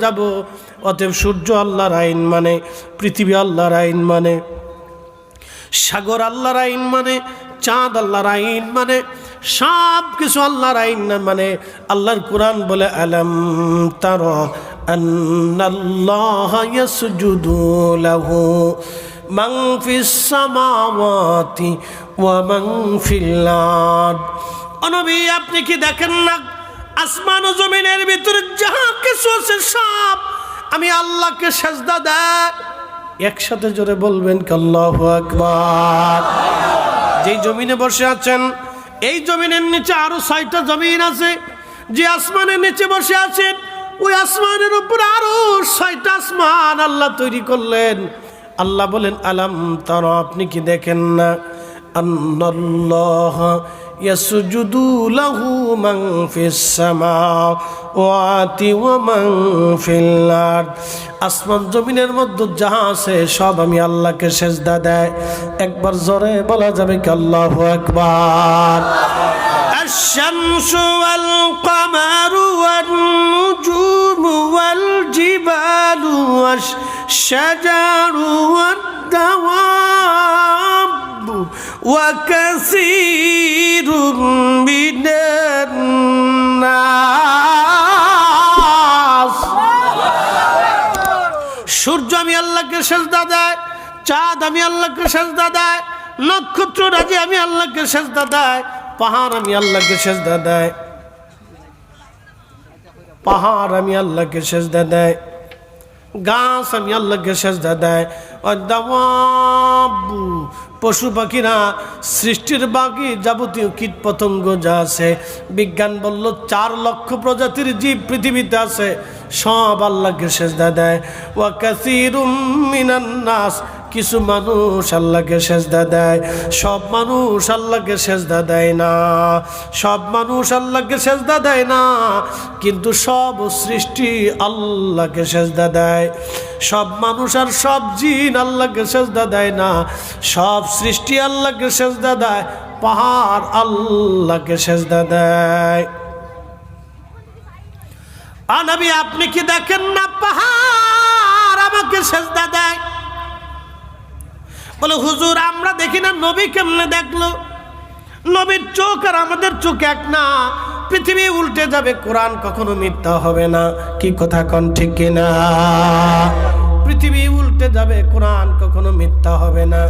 যাব, অতএব সূর্য আল্লাহর আইন মানে পৃথিবী আল্লাহর আইন মানে সাগর আল্লাহর আইন মানে চাঁদ আল্লাহর আইন মানে সব কিছু আল্লাহর আইন না মানে আল্লাহর কোরআন বলে, আলম তার আপনি কি দেখেন না আসমান ও জমিনের ভিতরে যাহা কিছু আছে সব আমি আল্লাহকে সেজদা দেয়। একসাথে জোরে বলবেন কাল্লাহ আকবার। যেই জমিনে বসে আছেন, এই জমিনের নিচে আরও ছয়টা জমিন আছে। যে আসমানের নিচে বসে আছেন, ওই আসমানের উপর আরও ছয়টা আসমান আল্লাহ তৈরি করলেন। আল্লাহ বলেন, আলাম তার, আপনি কি দেখেন না? আন্নাল্লাহ ইয়াসজুদু লাহু মান ফিস সামাওয়াতি ওয়া মান ফিল আরদ আসমান জমিনের মধ্যে যাহা আছে সব আমি আল্লাহকে সেজদা দেয় একবার জোরে বলা যাবে কি আল্লাহু আকবার الشمس والقمر والنجوم والجبال والشجر والدواب وكثير من الناس সূর্য আমি আল্লাহকে সেজদা দেয় চাঁদ আমি আল্লাহকে সেজদা দেয় নক্ষত্র রাজি আমি আল্লাহকে সেজদা দেয় পাহাড় আমি আল্লাহকে সেজদা দেয় পাহাড় আমি আল্লাহকে সেজদা দেয় গাছ আমি আল্লাহকে সেজদা দেয় পশু পাখিরা, সৃষ্টির বাকি যাবতীয় কীট পতঙ্গ যা আছে। বিজ্ঞান বলল, চার লক্ষ প্রজাতির জীব পৃথিবীতে আছে। সব আল্লাহকে সেজদা দেয়। ওয়া কিছু মানুষ আল্লাহকে সেজদা দেয়। সব মানুষ আল্লাহকে সেজদা দেয় না। সব মানুষ আল্লাহকে সেজদা দেয় না। কিন্তু সব সৃষ্টি আল্লাহকে সেজদা দেয়। সব মানুষ আর সব জিন আল্লাহকে সেজদা দেয় না। সব সৃষ্টি আল্লাহকে সেজদা দেয়, পাহাড় আল্লাহকে সেজদা দেয়। আনবী আপনি কি দেখেন না পাহাড় আমাকে সেজদা দেয়? বলে, হুজুর, আমরা দেখি না নবী কেমনে দেখল? নবীর চোখ আর আমাদের চোখ এক না। পৃথিবী উল্টে যাবে, কোরআন কখনো মিথ্যা হবে না। কি কথা কন ঠিক কিনা? পৃথিবী উল্টে যাবে, কোরআন কখনো মিথ্যা হবে না।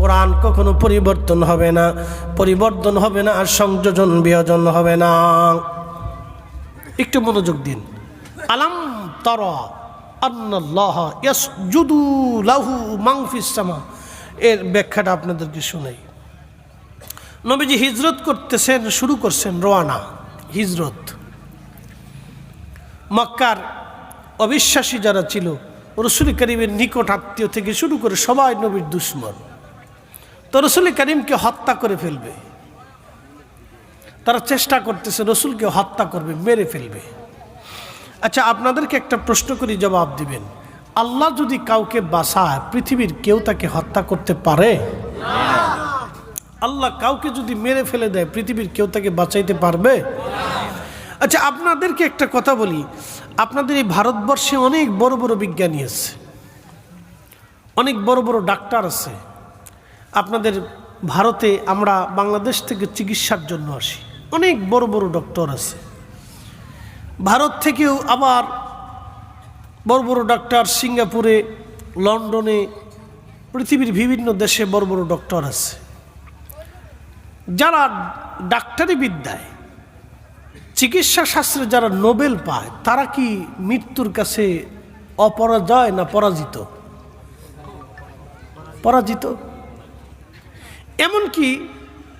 কোরআন কখনো পরিবর্তন হবে না। পরিবর্তন হবে না আর সংযোজন, বিয়োজন হবে না। একটু মনোযোগ দিন। আলাম তর ইয়াসজুদু লাহু মান ফিস সামা। এর ব্যাখ্যাটা আপনাদেরকে শোনাই। নবীজি হিজরত করতেছেন, শুরু করছেন রোয়ানা হিজরত। মক্কার অবিশ্বাসী যারা ছিল, রসুল করিমের নিকট আত্মীয় থেকে শুরু করে সবাই নবীর দুশ্মন। তো রসুল করিমকে হত্যা করে ফেলবে। তারা চেষ্টা করতেছে রসুলকে হত্যা করবে, মেরে ফেলবে। আচ্ছা আপনাদেরকে একটা প্রশ্ন করি, জবাব দিবেন। আল্লাহ যদি কাউকে বাসায় পৃথিবীর কেউ তাকে হত্যা করতে পারে? আল্লাহ কাউকে যদি মেরে ফেলে দেয়, পৃথিবীর কেউ তাকে বাঁচাইতে পারবে? আচ্ছা আপনাদেরকে একটা কথা বলি। আপনাদের এই ভারতবর্ষে অনেক বড় বড় বিজ্ঞানী আছে। অনেক বড় বড় ডাক্তার আছে। আপনাদের ভারতে আমরা বাংলাদেশ থেকে চিকিৎসার জন্য আসি। অনেক বড় বড় ডক্টর আছে। ভারত থেকেও আবার বড় বড় ডাক্তার সিঙ্গাপুরে, লন্ডনে, পৃথিবীর বিভিন্ন দেশে বড় বড় ডক্টর আছে। যারা ডাক্তারি বিদ্যায়, চিকিৎসা শাস্ত্রে যারা নোবেল পায়, তারা কি মৃত্যুর কাছে অপরাজয় না পরাজিত? পরাজিত। এমনকি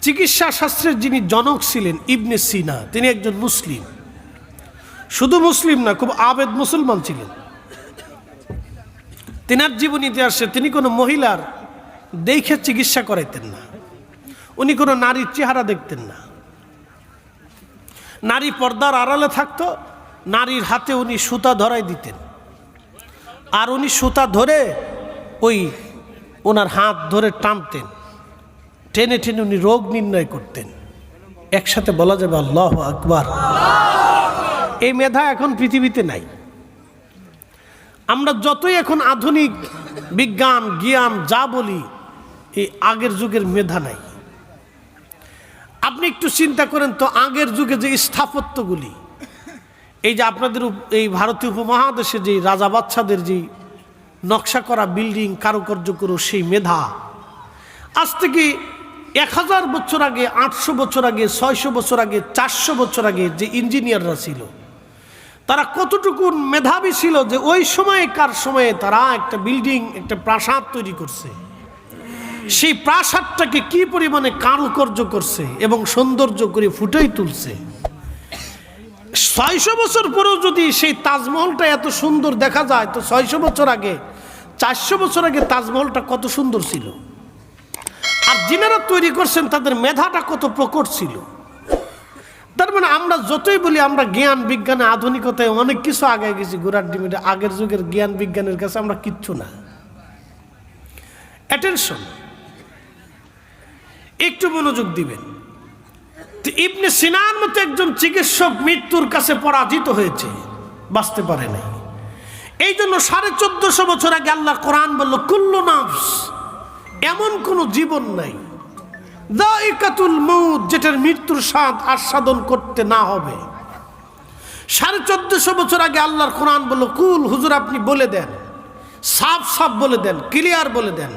চিকিৎসা শাস্ত্রের যিনি জনক ছিলেন, ইবনে সিনা, তিনি একজন মুসলিম। শুধু মুসলিম না, খুব আবেদ মুসলমান ছিলেন। তিনার জীবন ইতিহাসে তিনি কোনো মহিলার দেখে চিকিৎসা করাইতেন না। উনি কোনো নারীর চেহারা দেখতেন না। নারী পর্দার আড়ালে থাকতো, নারীর হাতে উনি সুতা ধরাই দিতেন। আর উনি সুতা ধরে ওই ওনার হাত ধরে টানতেন। টেনে টেনে উনি রোগ নির্ণয় করতেন। একসাথে বলা যাবে আল্লাহ আকবার। এই মেধা এখন পৃথিবীতে নাই। আমরা যতই এখন আধুনিক বিজ্ঞান, জ্ঞান যা বলি, এই আগের যুগের মেধা নাই। আপনি একটু চিন্তা করেন তো আগের যুগে যে স্থাপত্যগুলি, এই যে আপনাদের এই ভারতীয় উপমহাদেশে যে রাজা বাচ্চাদের যে নকশা করা বিল্ডিং কারুকার্য করো, সেই মেধা, আজ থেকে এক হাজার বছর আগে, আটশো বছর আগে, ছয়শো বছর আগে, চারশো বছর আগে যে ইঞ্জিনিয়াররা ছিল, তারা কতটুকু মেধাবী ছিল যে ওই সময়কার সময়ে তারা একটা বিল্ডিং, একটা প্রাসাদ তৈরি করছে। সেই প্রাসাদটাকে কি পরিমাণে কারুকার্য করছে এবং সৌন্দর্য করে ফুটেই তুলছে? ছয়শো বছর পরেও যদি সেই তাজমহলটা এত সুন্দর দেখা যায়, তো ছয়শো বছর আগে, চারশো বছর আগে তাজমহলটা কত সুন্দর ছিল? আর যিনারা তৈরি করছেন, তাদের মেধাটা কত প্রকট ছিল? তার মানে আমরা যতই বলি, আমরা জ্ঞান বিজ্ঞানে, আধুনিকতায় অনেক কিছু আগে গেছি গোড়ার ডিমিটে আগের যুগের জ্ঞান বিজ্ঞানের কাছে আমরা কিচ্ছু না। অ্যাটেনশন একটু মনোযোগ দিবেন। ইবনে সিনার মতো একজন চিকিৎসক মৃত্যুর কাছে পরাজিত হয়েছে, বাঁচতে পারে নাই। এই জন্য সাড়ে চোদ্দশো বছর আগে আল্লাহ কোরআন বলল, কুল্লু নাফস, এমন কোনো জীবন নাই। দাইকাতুল মৌত যেটার মৃত্যুর স্বাদ আস্বাদন করতে না হবে। সাড়ে চোদ্দশো বছর আগে আল্লাহর কোরআন বলল, কুল, হুজুর আপনি বলে দেন। সাফ সাফ বলে দেন, ক্লিয়ার বলে দেন।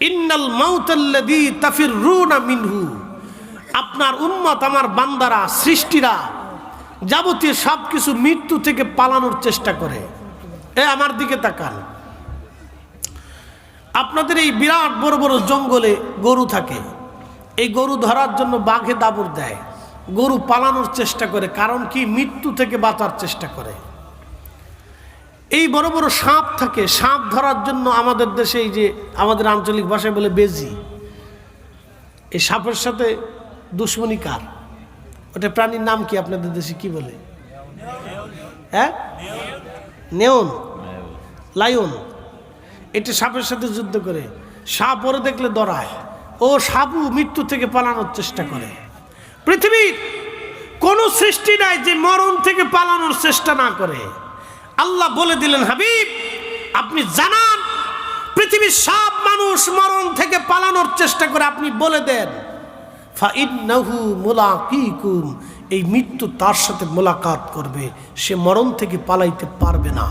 ইন্নাল মাউতাল্লাযী তাফিররুনা মিনহু। আপনার উম্মত, আমার বান্দারা, সৃষ্টিরা যাবতীয় সব কিছু মৃত্যু থেকে পালানোর চেষ্টা করে। এ আমার দিকে তাকান। আপনাদের এই বিরাট বড় বড় জঙ্গলে গরু থাকে। এই গরু ধরার জন্য বাঘে দাবর দেয়। গরু পালানোর চেষ্টা করে, কারণ কি? মৃত্যু থেকে বাঁচার চেষ্টা করে। এই বড় বড় সাপ থাকে, সাপ ধরার জন্য আমাদের দেশে এই যে আমাদের আঞ্চলিক ভাষায় বলে বেজি। এই সাপের সাথে দুশ্মনী কার? ওটা প্রাণীর নাম কি আপনাদের দেশে কি বলে? হ্যাঁ? নেওন লায়ন। এটা সাপের সাথে যুদ্ধ করে। সাপ ওরে দেখলে দড়ায় ও সাপু মৃত্যু থেকে পালানোর চেষ্টা করে। পৃথিবীর কোনো সৃষ্টি নাই যে মরণ থেকে পালানোর চেষ্টা না করে। আল্লাহ বলে দিলেন, হাবিব, আপনি জানান, পৃথিবীর সব মানুষ মরণ থেকে পালানোর চেষ্টা করে আপনি বলে দেন। এই মৃত্যু তার সাথে মোলাকাত করবে, সে মরণ থেকে পালাইতে পারবে না।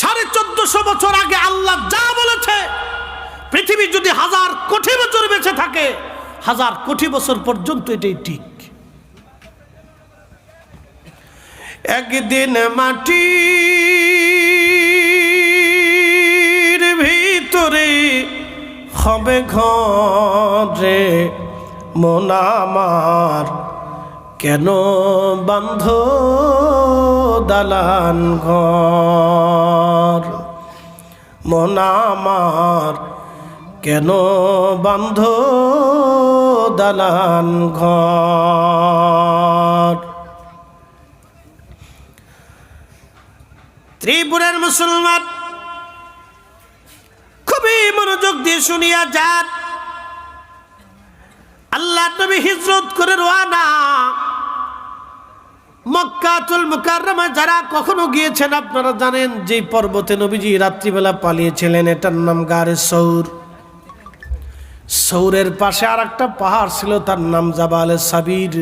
সাড়ে চোদ্দশো বছর আগে আল্লাহ যা বলেছে, পৃথিবী যদি হাজার কোটি বছর বেঁচে থাকে, হাজার কোটি বছর পর্যন্ত এটাই ঠিক। একদিন মাটির ভিতরে হবে ঘরে মন আমার কেন বান্ধ দালান ঘর? মন আমার কেন বান্ধ দালান ঘর? ত্রিপুরার মুসলমান। খুবই মনোযোগ দিয়ে শুনিয়া যান। আল্লাহ নবী হিজরত করে রোয়ানা মক্কাতুল মুকাররমা যারা কখনো গিয়েছেন, আপনারা জানেন যে পর্বতে নবীজি রাত্রিবেলা পালিয়েছিলেন, এটার নাম গারে সৌর। সৌরের পাশে আর একটা পাহাড় ছিল, তার নাম জাবালে সাবির।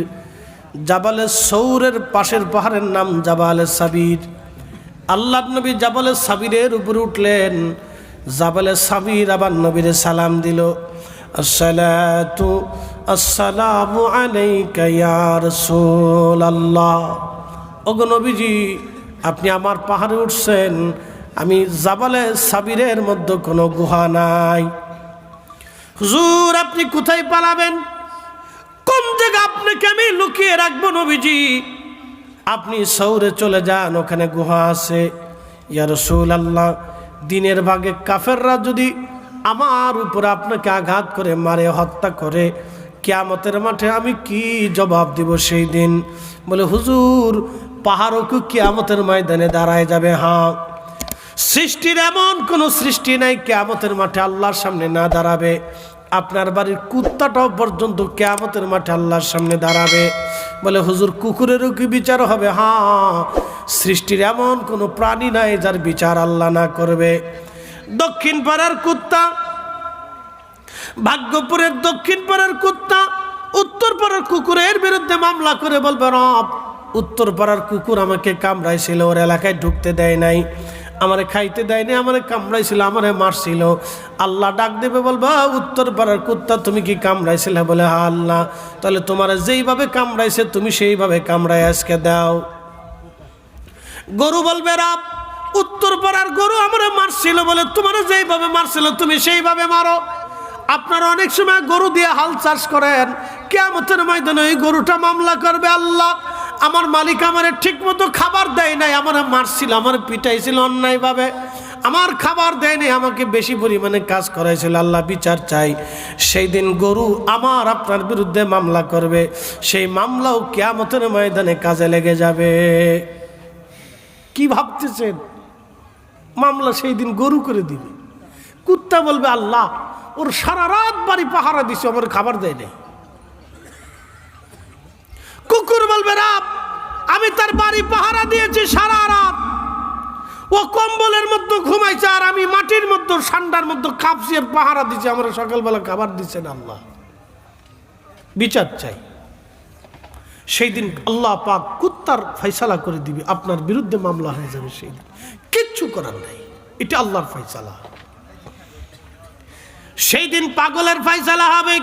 জাবালে সৌরের পাশের পাহাড়ের নাম জাবালে সাবির। আল্লাহ নবী জাবালে সাবিরের উপরে উঠলেন। জাবালে সাবির আবার নবীরে সালাম দিল। আসসালাতু আসসালামু আলাইকা ইয়া রাসূলুল্লাহ। ওগো নবীজি, আপনি আমার পাহাড়ে উঠছেন। আমি জাবালে সাবিরের মধ্যে কোনো গুহা নাই। হুজুর, আপনি কোথায় পালাবেন? কোন জায়গা আপনাকে আমি লুকিয়ে রাখব নবীজি? আপনি শহরে চলে যান, ওখানে গুহা আছে। ইয়া রসুল আল্লাহ দিনের ভাগে কাফেররা যদি আমার উপরে আপনাকে আঘাত করে, মারে, হত্যা করে, কেয়ামতের মাঠে আমি কি জবাব দিব সেই দিন? বলে, হুজুর, পাহাড়ও কি কিয়ামতের ময়দানে দাঁড়ায় যাবে? হ্যাঁ। সৃষ্টির এমন কোনো সৃষ্টি নাই, কেয়ামতের মাঠে আল্লাহর সামনে না দাঁড়াবে। আপনার বাড়ির কুত্তাটাও পর্যন্ত কেয়ামতের মাঠে আল্লাহর সামনে দাঁড়াবে। বলে, হুজুর, কুকুরেরও কি বিচার হবে? হ্যাঁ সৃষ্টির এমন কোনো প্রাণী নাই যার বিচার আল্লাহ না করবে। দক্ষিণ পাড়ার কুত্তা, ভাগ্যপুরের দক্ষিণ পাড়ার কুত্তা, উত্তর পাড়ার কুকুরের বিরুদ্ধে মামলা করে বলবে, রব, উত্তর পাড়ার কুকুর আমাকে কামড়াইছিল, ওর এলাকায় ঢুকতে দেয় নাই। আমারে খাইতে দেয়নি, আমারে কামড়াইছিল, আমারে মারছিল। আল্লাহ ডাক দেবে, বলবা উত্তর পাড়ার কুত্তা, তুমি কি কামড়াইছিলে? বলে হা আল্লাহ। তাহলে তোমার যেইভাবে কামড়াইছে, তুমি সেইভাবে কামড়াই আজকে দাও। গরু বলবে, রাব, উত্তর পাড়ার গরু আমারে মারছিল বলে তোমার যেইভাবে মারছিল, তুমি সেইভাবে মারো। আপনারা অনেক সময় গরু দিয়ে হাল চাষ করেন কেমতের ময়দানে ওই গরুটা মামলা করবে আল্লাহ। আমার মালিক আমারে ঠিক মতো খাবার দেয় নাই, আমার মারছিল, আমার পিটাইছিল অন্যায়ভাবে। আমার খাবার দেয় নাই, আমাকে বেশি পরিমাণে কাজ করাইছিল, আল্লাহ বিচার চাই। সেই দিন গরু আমার আপনার বিরুদ্ধে মামলা করবে, সেই মামলাও কেয়ামতের ময়দানে কাজে লেগে যাবে। কি ভাবতেছেন? মামলা সেই দিন গরু করে দিবে। কুত্তা বলবে, আল্লাহ, ওর সারা রাত বাড়ি পাহারা দিছে আমার খাবার দেয় নাই। কুকুর বলবে রাত আমি তার বাড়ি পাহারা দিয়েছি সারা রাত। ও কম্বলের মধ্যে ঘুমাইছে আর আমি মাটির মধ্যে, ঠান্ডার মধ্যে কাঁপছি পাহারা দিছে আমার সকালবেলা খাবার দিচ্ছেন আল্লাহ। বিচার চাই। সেই দিন আল্লাহ পাক কুত্তার ফয়সালা করে দিবে। আপনার বিরুদ্ধে মামলা হয়ে যাবে সেই দিন। কিচ্ছু করার নাই। এটা আল্লাহর ফয়সালা। সেই দিন পাগলের ফয়সালা হবে।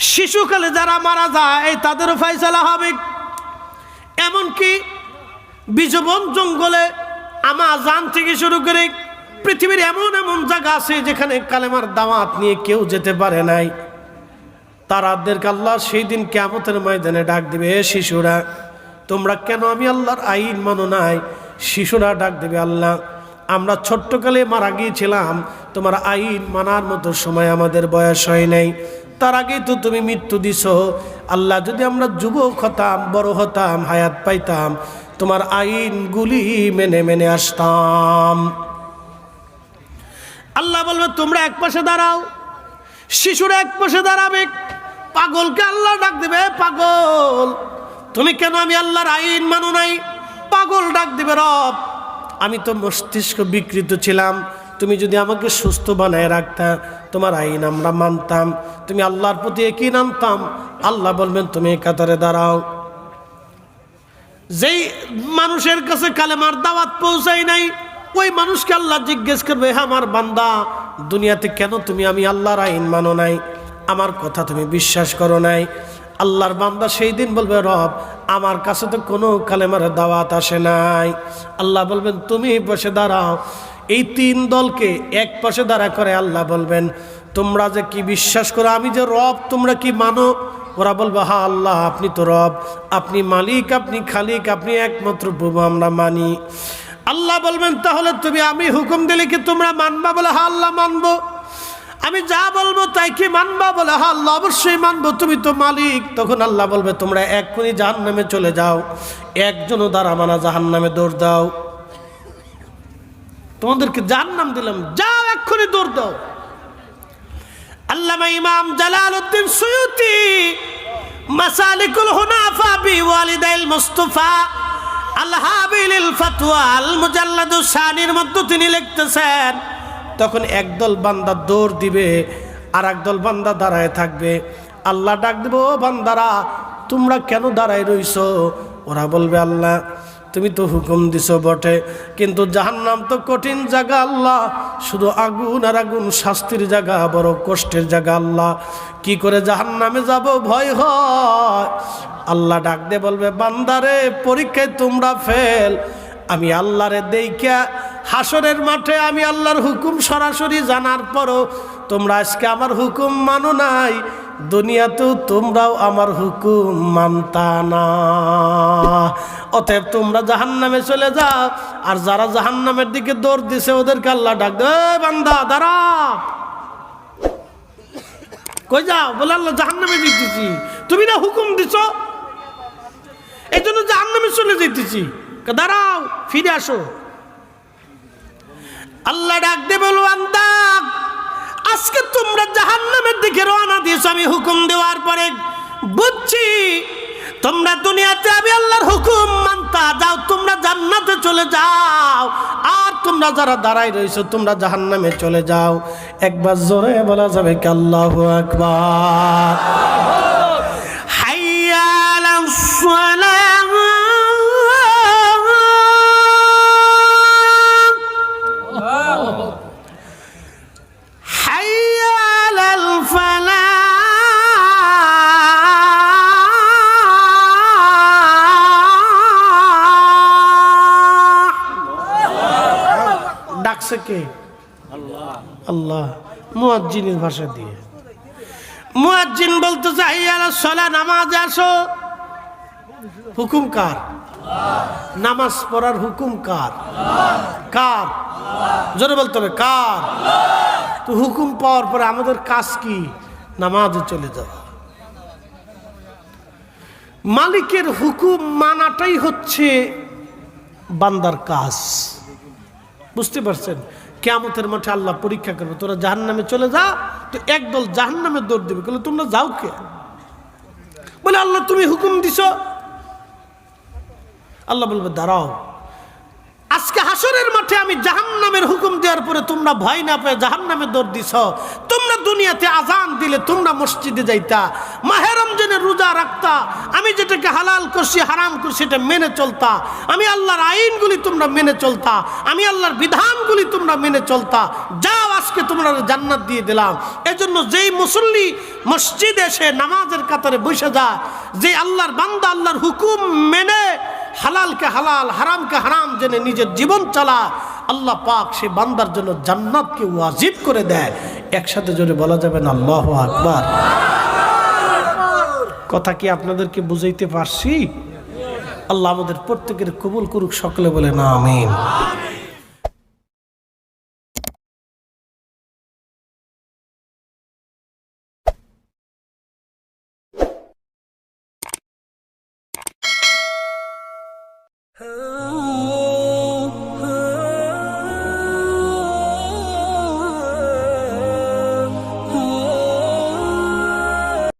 শিশুকালে যারা মারা যায়, তাদেরও ফয়সালা হবে। এমনকি বিজবন জঙ্গলে আমা জান থেকে শুরু করে পৃথিবীর এমন এমন জায়গা আছে যেখানে কালেমার দাওয়াত নিয়ে কেউ যেতে পারে নাই। তার তারাদেরকে আল্লাহ সেই দিন কেমতের ময়দানে ডাক দিবে, "এ শিশুরা, তোমরা কেন আমি আল্লাহর আইন মানো নাই? শিশুরা ডাক দেবে, আল্লাহ, আমরা ছোট্টকালে মারা গিয়েছিলাম তোমার আইন মানার মতো সময় আমাদের বয়স হয় নাই। তার আগেই তো তুমি মৃত্যু দিছ। আল্লাহ, যদি আমরা যুবক হতাম, বড় হতাম, হায়াত পাইতাম, তোমার আইনগুলি মেনে মেনে আসতাম। আল্লাহ বলবে, তোমরা এক পাশে দাঁড়াও, শিশুরা এক পাশে দাঁড়াবে, পাগলকে আল্লাহ ডাক দেবে পাগল, তুমি কেন আমি আল্লাহর আইন মানো নাই? পাগল ডাক দেবে রব, আমি তো মস্তিষ্ক বিকৃত ছিলাম তুমি যদি আমাকে সুস্থ বানায় রাখতা, তোমার আইন আমরা মানতাম। তুমি আল্লাহর প্রতি একই নামতাম। আল্লাহ বলবেন, তুমি কাতারে দাঁড়াও। যেই মানুষের কাছে কালেমার দাওয়াত পৌঁছাই নাই, ওই মানুষকে আল্লাহ জিজ্ঞেস করবে হ্যাঁ আমার বান্দা, দুনিয়াতে কেন তুমি আমি আল্লাহর আইন মানো নাই? আমার কথা তুমি বিশ্বাস করো নাই? আল্লাহর বান্দা সেই দিন বলবে, রব, আমার কাছে তো কোনো কালেমার দাওয়াত আসে নাই। আল্লাহ বলবেন, তুমি বসে দাঁড়াও। এই তিন দলকে এক পাশে দাঁড়া করে আল্লাহ বলবেন, তোমরা যে কি বিশ্বাস করো, আমি যে রব, তোমরা কি মানো? ওরা বলবে, হা, আল্লাহ, আপনি তো রব। আপনি মালিক, আপনি খালিক, আপনি একমাত্র প্রভু আমরা মানি। আল্লাহ বলবেন, তাহলে তুমি, আমি হুকুম দিলে কি তোমরা মানবা? বলে, হা, আল্লাহ, মানবো। আমি যা বলব তাই কি মানবা? বলে, হা, আল্লাহ, অবশ্যই মানবো, তুমি তো মালিক। তখন আল্লাহ বলবে, তোমরা এক্ষুনি জাহান নামে চলে যাও। একজনও দ্বারা মানা জাহান নামে দৌড় দাও। তোমাদেরকে যার নাম দিলাম। যাও, এক্ষুনি দৌড় দাও। আল্লামা ইমাম জালাল উদ্দিন সুয়ুতি মাসালিকুল হুনাফা বি ওয়ালিদাইল মুস্তাফা আল হাবিল ফাতওয়া আল মুজাল্লাদু সানির মধ্যে তিনি লিখতেছেন, তখন একদল বান্দা দৌড় দিবে আর একদল বান্দা দাঁড়ায় থাকবে। আল্লাহ ডাক দেব, ও বান্দারা, তোমরা কেন দাঁড়ায় রইছো? ওরা বলবে, আল্লাহ তুমি তো হুকুম দিছো বটে। কিন্তু জাহান্নাম তো কঠিন জায়গা আল্লাহ। শুধু আগুন আর আগুন শাস্তির জায়গা, বড় কষ্টের জায়গা আল্লাহ। কি করে জাহান্নামে যাব? ভয় হয়। আল্লাহ ডাক দে বলবে, বান্দারে, পরীক্ষায় তোমরা ফেল। আমি আল্লাহরে দেইকা হাসরের মাঠে আমি আল্লাহর হুকুম সরাসরি জানার পরও তোমরা আজকে আমার হুকুম মানো নাই। দুনিয়াতেও তোমরাও আমার হুকুম মানতা না। অতএব তোমরা জাহান নামে চলে যাও, আর যারা জাহান নামের দিকে দৌড় দিছে, ওদেরকে আল্লাহ ডাক বান্দা, দাঁড়া। কই যাও? বলে আল্লাহ জাহান নামে দিতেছি তুমি না হুকুম দিছ? এই জন্য জাহান নামে চলে যেতেছি। দাঁড়াও, ফিরে আসো। আল্লাহ ডাক দে বলো, বান্দা আজকে তোমরা জাহান্নামের দিকে রওনা দিয়েছ, আমি হুকুম দেওয়ার পরে বুঝছি তোমরা দুনিয়াতে আমি আল্লাহর হুকুম মানতা, যাও তোমরা জান্নাতে চলে যাও। আর তোমরা যারা দাঁড়াই রয়েছো, তোমরা জাহান নামে চলে যাও। একবার জোরে বলা যাবে কি আল্লাহ আকবার। হাইয়া মুয়াজ্জিনের ভাষা দিয়ে। মুয়াজ্জিন বলতে চাই সলা, নামাজ আসো। হুকুম কার? নামাজ পড়ার হুকুম কার? কার? জোরে বলতে হবে, কার? তো হুকুম পাওয়ার পরে আমাদের কাজ কি? নামাজে চলে যাওয়া। মালিকের হুকুম মানাটাই হচ্ছে বান্দার কাজ। বুঝতে পারছেন? কেয়ামতের মাঠে আল্লাহ পরীক্ষা করবে, তোরা জাহান নামে চলে যা, তো একদল জাহান নামে দৌড় দেবে। বলে তোমরা যাও কে? বলে, আল্লাহ, তুমি হুকুম দিছ। আল্লাহ বলবে, দাঁড়াও। আজকে হাসরের মাঠে আমি জাহান্নামের হুকুম দেওয়ার পরে তোমরা ভয় না পেয়ে জাহান্নামে দৌড় দিছ। তোমরা দুনিয়াতে আজান দিলে তোমরা মসজিদে যাইতা। মাহেরম রমজানের রোজা রাখতা। আমি যেটাকে হালাল করছি, হারাম করছি, সেটা মেনে চলতা। আমি আল্লাহর আইনগুলি তোমরা মেনে চলতা। আমি আল্লাহর বিধানগুলি তোমরা মেনে চলতা। যাও, আজকে তোমরা জান্নাত দিয়ে দিলাম। এজন্য যেই মুসল্লি মসজিদে এসে নামাজের কাতারে বসে যায় যে আল্লাহর বান্দা আল্লাহর হুকুম মেনে হালালকে হালাল হারামকে হারাম জেনে নিজের জীবন চালা। আল্লাহ পাক সে বান্দার জন্য জান্নাতকে ওয়াজিব করে দেয়। একসাথে জোরে বলা যাবে না, আল্লাহ আকবার। কথা কি আপনাদেরকে বুঝাইতে পারছি? আল্লাহ আমাদের প্রত্যেকের কবুল করুক, সকলে বলে না, আমিন।